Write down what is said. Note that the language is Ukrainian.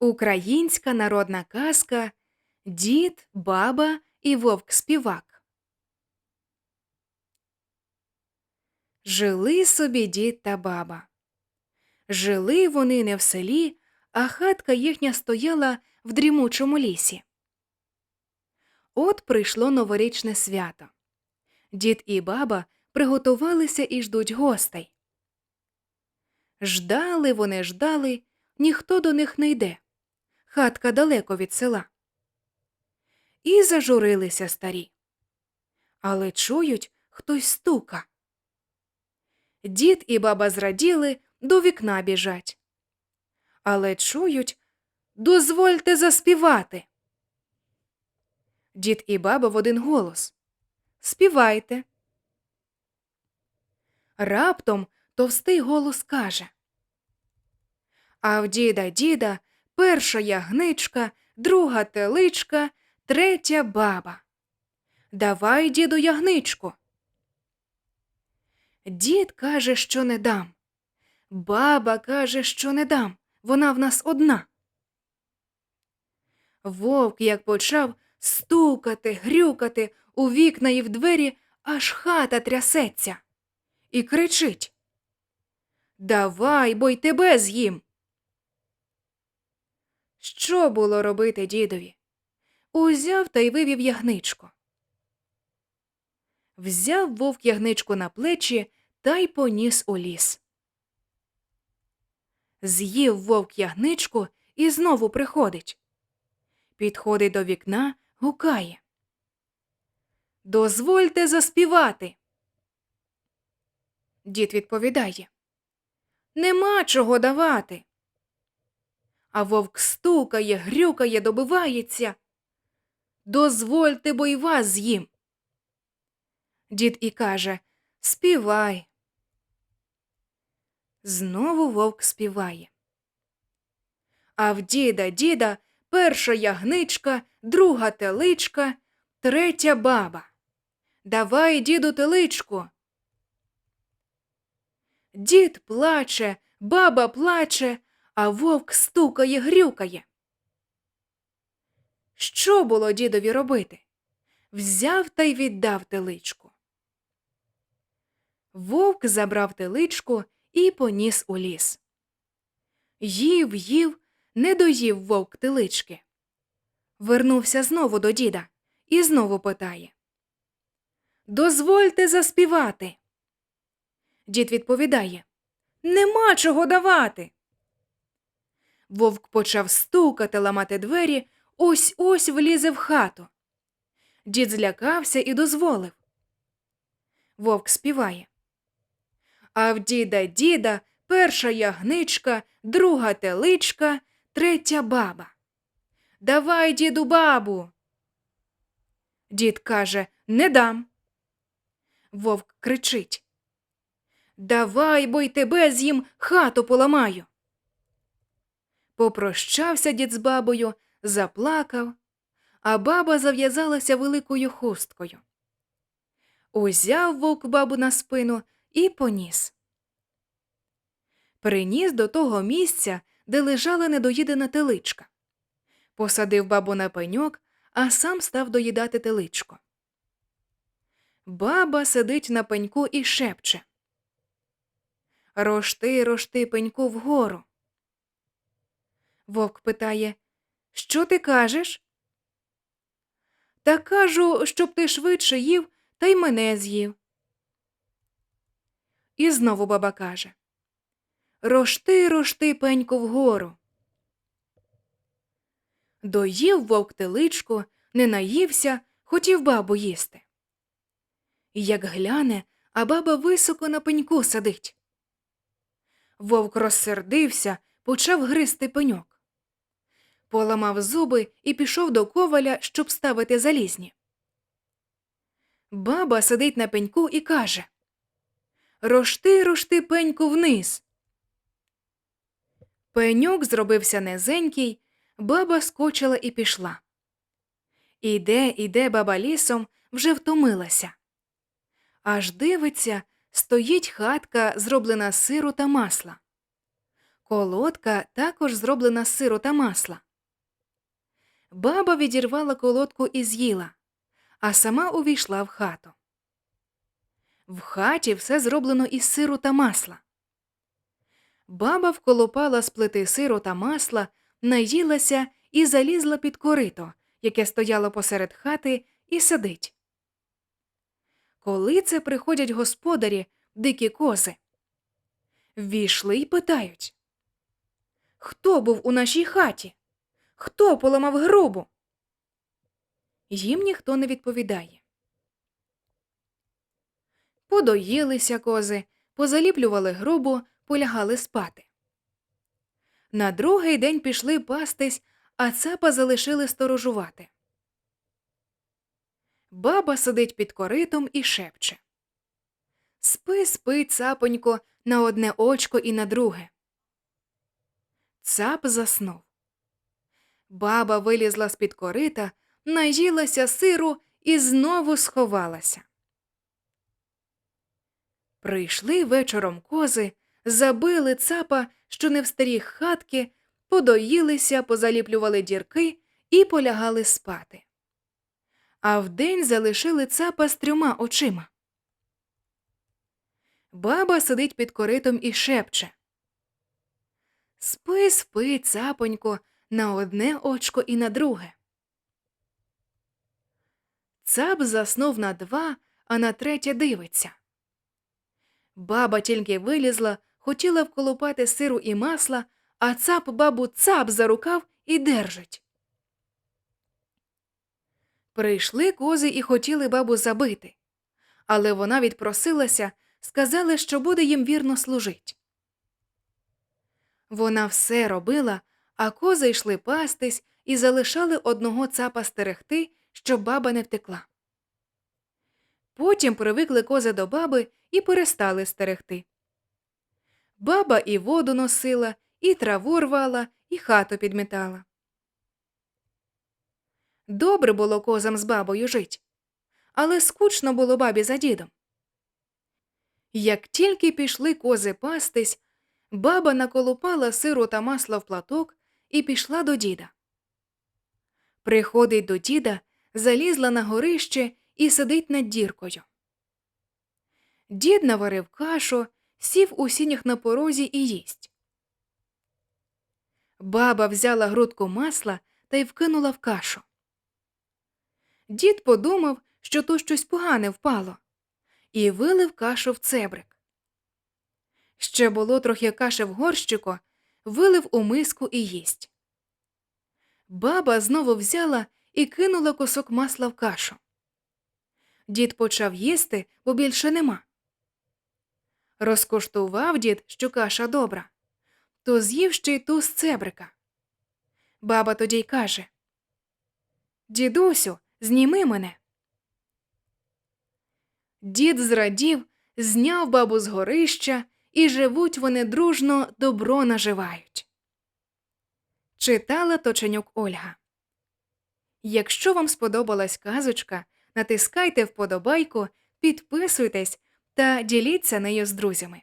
Українська народна казка Дід, баба і вовк співак. Жили собі дід та баба. Жили вони не в селі, а хатка їхня стояла в дрімучому лісі. От прийшло новорічне свято. Дід і баба приготувалися і ждуть гостей. Ждали вони, ждали, ніхто до них не йде. Хатка далеко від села. І зажурилися старі. Але чують, хтось стука. Дід і баба зраділи, до вікна біжать. Але чують, дозвольте заспівати. Дід і баба в один голос. Співайте. Раптом товстий голос каже. А в діда діда перша ягничка, друга теличка, третя баба. Давай, діду, ягничку. Дід каже, що не дам. Баба каже, що не дам. Вона в нас одна. Вовк, як почав стукати, грюкати у вікна і в двері, аж хата трясеться. І кричить Давай, бо й тебе з'їм. Що було робити дідові? Узяв та й вивів ягничку. Взяв вовк ягничку на плечі та й поніс у ліс. З'їв вовк ягничку і знову приходить. Підходить до вікна, гукає. Дозвольте заспівати. Дід відповідає Нема чого давати. А вовк стукає, грюкає, добивається. Дозвольте, бо й вас з'їм. Дід і каже Співай. Знову вовк співає. А в діда діда перша ягничка, друга теличка, третя баба. Давай, діду, теличку. Дід плаче, баба плаче, а вовк стукає, грюкає. Що було дідові робити? Взяв та й віддав теличку. Вовк забрав теличку і поніс у ліс. Їв, їв, не доїв вовк телички. Вернувся знову до діда і знову питає Дозвольте заспівати. Дід відповідає Нема чого давати. Вовк почав стукати, ламати двері, ось ось влізе в хату. Дід злякався і дозволив. Вовк співає. А в діда діда перша ягничка, друга теличка, третя баба. Давай, діду, бабу. Дід каже Не дам. Вовк кричить Давай, бо й тебе з'їм хату поламаю. Попрощався дід з бабою, заплакав, а баба зав'язалася великою хусткою. Узяв вовк бабу на спину і поніс. Приніс до того місця, де лежала недоїдена теличка. Посадив бабу на пеньок, а сам став доїдати теличку. Баба сидить на пеньку і шепче. Рошти, рошти пеньку вгору. Вовк питає Що ти кажеш? Та кажу, щоб ти швидше їв та й мене з'їв. І знову баба каже Рошти, рошти, пеньку вгору. Доїв вовк теличку, не наївся, хотів бабу їсти. Як гляне, а баба високо на пеньку сидить. Вовк розсердився, почав гризти пеньок. Поламав зуби і пішов до коваля, щоб ставити залізні. Баба сидить на пеньку і каже Рошти, рошти пеньку вниз. Пеньок зробився низенький, баба скочила і пішла. Іде, іде баба лісом, вже втомилася. Аж дивиться, стоїть хатка, зроблена з сиру та масла. Колодка також зроблена з сиру та масла. Баба відірвала колодку і з'їла, а сама увійшла в хату. В хаті все зроблено із сиру та масла. Баба вколопала з плити сиру та масла, наїлася і залізла під корито, яке стояло посеред хати, і сидить. Коли це приходять господарі, дикі кози. Ввійшли й питають Хто був у нашій хаті? Хто поламав грубу? Їм ніхто не відповідає. Подоїлися кози, позаліплювали грубу, полягали спати. На другий день пішли пастись, а цапа залишили сторожувати. Баба сидить під коритом і шепче. Спи, спи, цапонько, на одне очко і на друге. Цап заснув. Баба вилізла з-під корита, наїлася сиру і знову сховалася. Прийшли вечором кози, забили цапа, що не в старі хатки, подоїлися, позаліплювали дірки і полягали спати. А вдень залишили цапа з трьома очима. Баба сидить під коритом і шепче. Спи, спи, цапонько, на одне очко і на друге. Цап заснув на два, а на третє дивиться. Баба тільки вилізла, хотіла вколупати сиру і масла, а цап бабу цап за рукав і держить. Прийшли кози і хотіли бабу забити, але вона відпросилася, сказали, що буде їм вірно служить. Вона все робила, а кози йшли пастись і залишали одного цапа стерегти, щоб баба не втекла. Потім привикли кози до баби і перестали стерегти. Баба і воду носила, і траву рвала, і хату підмітала. Добре було козам з бабою жить, але скучно було бабі за дідом. Як тільки пішли кози пастись, баба наколупала сиру та масла в платок і пішла до діда. Приходить до діда, залізла на горище і сидить над діркою. Дід наварив кашу, сів у сінях на порозі і їсть. Баба взяла грудку масла та й вкинула в кашу. Дід подумав, що то щось погане впало, і вилив кашу в цебрик. Ще було трохи каші в горщику, вилив у миску і їсть. Баба знову взяла і кинула кусок масла в кашу. Дід почав їсти, бо більше нема. Розкоштував дід, що каша добра, то з'їв ще й ту з цебрика. Баба тоді й каже Дідусю, зніми мене. Дід зрадів, зняв бабу з горища, і живуть вони дружно добро наживають. Читала Точенюк Ольга. Якщо вам сподобалась казочка, натискайте вподобайку, підписуйтесь та діліться нею з друзями.